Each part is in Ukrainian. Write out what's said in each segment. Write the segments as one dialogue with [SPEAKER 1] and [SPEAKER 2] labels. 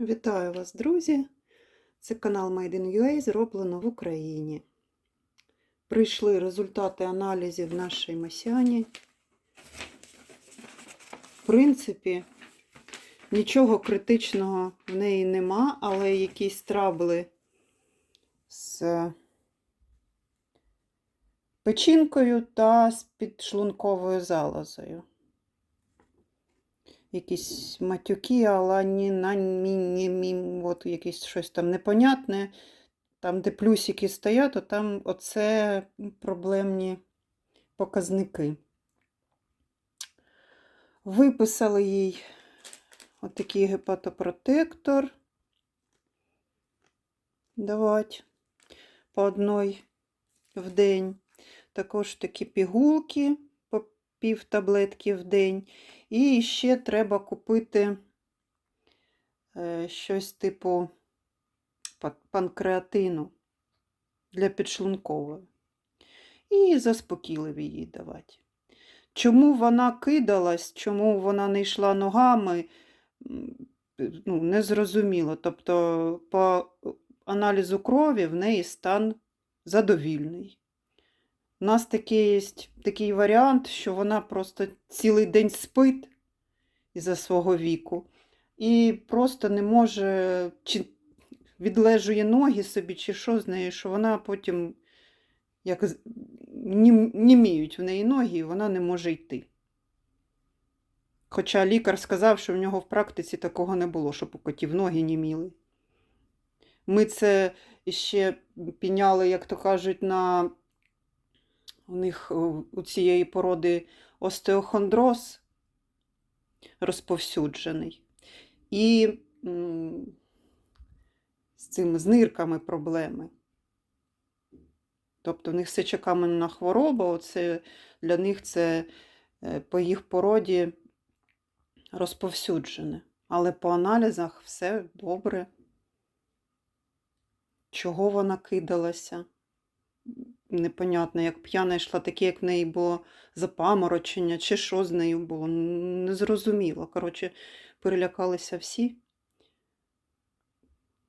[SPEAKER 1] Вітаю вас, друзі! Це канал Made in зроблено в Україні. Прийшли результати аналізів нашій Масяні. В принципі, нічого критичного в неї нема, але якісь трабли з печінкою та з підшлунковою залозою якісь матюки, але ні на мі, ні, мі, от якесь щось там непонятне. Там, де плюсики стоять, то там оце проблемні показники. Виписали їй отакий гепатопротектор. Давати по одной в день. Також такі пігулки пів таблетки в день. І ще треба купити е, щось типу панкреатину для підшлункової. І заспокійливі їй давати. Чому вона кидалась, чому вона не йшла ногами, ну, не зрозуміло. Тобто, по аналізу крові в неї стан задовільний. У нас такий є такий варіант, що вона просто цілий день спить із-за свого віку і просто не може, чи відлежує ноги собі, чи що з нею, що вона потім як німіють в неї ноги, і вона не може йти. Хоча лікар сказав, що в нього в практиці такого не було, щоб у котів ноги німіли. Ми це ще піняли, як то кажуть, на у них у цієї породи остеохондроз розповсюджений. І з цими з нирками проблеми. Тобто в них сечокаменна хвороба, оце, для них це е, по їх породі розповсюджене. Але по аналізах все добре. Чого вона кидалася? Непонятно, як п'яна йшла, таке, як в неї було запаморочення, чи що з нею було. Незрозуміло. Коротше, перелякалися всі.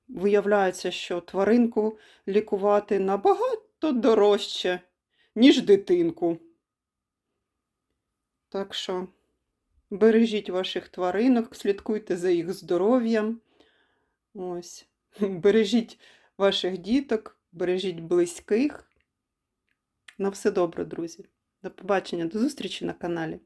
[SPEAKER 1] Виявляється, що тваринку лікувати набагато дорожче, ніж дитинку. Так що бережіть ваших тваринок, слідкуйте за їх здоров'ям. Ось. Бережіть ваших діток, бережіть близьких. На все добре, друзі. До побачення, до зустрічі на каналі.